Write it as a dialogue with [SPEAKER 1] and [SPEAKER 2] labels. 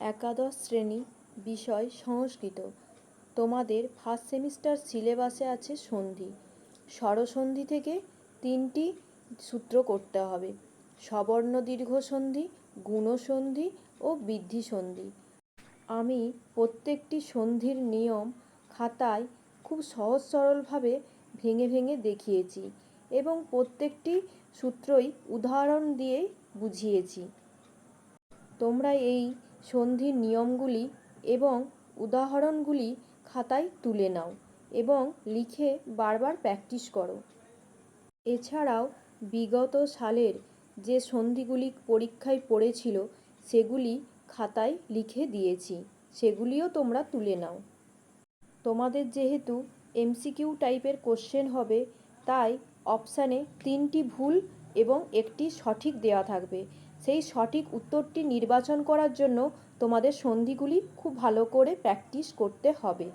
[SPEAKER 1] একাদশ শ্রেণি বিষয় সংস্কৃত। তোমাদের ফার্স্ট সেমিস্টার সিলেবাসে আছে সন্ধি। স্বরসন্ধি থেকে তিনটি সূত্র করতে হবে। সবর্ণ দীর্ঘ সন্ধি গুণসন্ধি ও বৃদ্ধি সন্ধি। আমি প্রত্যেকটি সন্ধির নিয়ম খাতায় খুব সহজ সরলভাবে ভেঙে ভেঙে দেখিয়েছি এবং প্রত্যেকটি সূত্রই উদাহরণ দিয়েই বুঝিয়েছি। তোমরা এই সন্ধির নিয়মগুলি এবং উদাহরণগুলি খাতায় তুলে নাও এবং লিখে বারবার প্র্যাকটিস করো। এছাড়াও বিগত সালের যে সন্ধিগুলি পরীক্ষায় পড়েছিল, সেগুলি খাতায় লিখে দিয়েছি, সেগুলিও তোমরা তুলে নাও। তোমাদের যেহেতু এমসিকিউ টাইপের কোশ্চেন হবে, তাই অপশানে তিনটি ভুল এবং একটি সঠিক দেওয়া থাকবে। সেই সঠিক উত্তরটি নির্বাচন করার জন্য তোমাদের সন্ধিগুলি খুব ভালো করে প্র্যাকটিস করতে হবে।